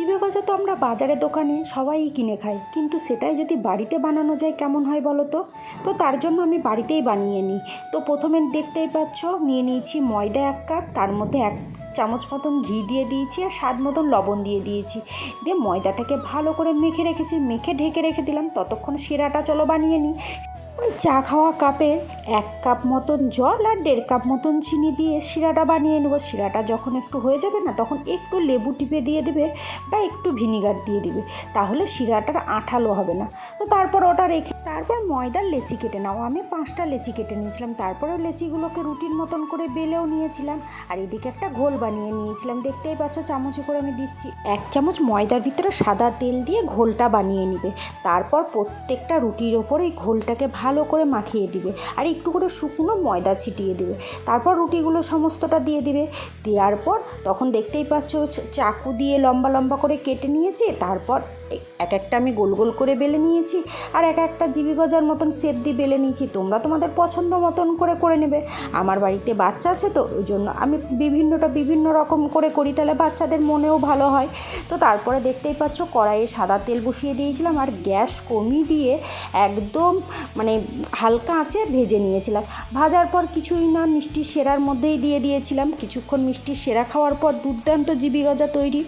জিভে গজা তো আমরা বাজারে, দোকানে সবাই কিনে খাই। কিন্তু সেটাই যদি বাড়িতে বানানো যায়, কেমন হয় বলো তো? তো তার জন্য আমি বাড়িতেই বানিয়ে নিই। তো প্রথমে দেখতেই পাচ্ছ, নিয়ে নিয়েছি ময়দা এক কাপ, তার মধ্যে এক চামচ মতন ঘি দিয়ে দিয়েছি আর স্বাদ মতন লবণ দিয়ে দিয়েছি। দিয়ে ময়দাটাকে ভালো করে মেখে রেখেছি, মেখে ঢেকে রেখে দিলাম, ততক্ষণ শিরাটা চলো বানিয়ে নিই। ওই চা খাওয়া কাপে এক কাপ মতন জল আর দেড় কাপ মতন চিনি দিয়ে শিরাটা বানিয়ে নেব। শিরাটা যখন একটু হয়ে যাবে না, তখন একটু লেবু টিপে দিয়ে দেবে বা একটু ভিনিগার দিয়ে দিবে। তাহলে শিরাটার আঠালো হবে না। তো তারপর ওটা রেখে তারপর ময়দার লেচি কেটে নাও। আমি পাঁচটা লেচি কেটে নিয়েছিলাম। তারপরে লেচিগুলোকে রুটির মতন করে বেলেও নিয়েছিলাম। আর এদিকে একটা ঘোল বানিয়ে নিয়েছিলাম। দেখতেই পাচ্ছ চামচে করে আমি দিচ্ছি। এক চামচ ময়দার ভিতরে সাদা তেল দিয়ে ঘোলটা বানিয়ে নিবে। তারপর প্রত্যেকটা রুটির ওপর এই ঘোলটাকে ভালো করে মাখিয়ে দিবে। আর একটু করে শুকনো ময়দা ছিটিয়ে দিবে। তারপর রুটিগুলো সমস্তটা দিয়ে দিবে। দেওয়ার পর তখন দেখতেই পাচ্ছ চাকু দিয়ে লম্বা লম্বা করে কেটে নিয়েছে। তারপর এক একটা আমি গোল গোল করে বেলে নিয়েছি আর এক একটা জিবি গজার মতন শেপ দিয়ে বেলে নিয়েছি। তোমরা তোমাদের পছন্দ মতন করে করে নেবে। আমার বাড়িতে বাচ্চা আছে তো, ওই জন্য আমি বিভিন্নটা বিভিন্ন রকম করে করি, তাহলে বাচ্চাদের মনেও ভালো হয়। তো তারপরে দেখতেই পাচ্ছ, কড়াইয়ে সাদা তেল বসিয়ে দিয়েছিলাম আর গ্যাস কমিয়ে দিয়ে একদম মানে হালকা আঁচে ভেজে নিয়েছিলাম। ভাজার পর কিছুই না, মিষ্টি সেরার মধ্যেই দিয়ে দিয়েছিলাম। কিছুক্ষণ মিষ্টি সেরা খাওয়ার পর দুর্দান্ত জিবি গজা তৈরি।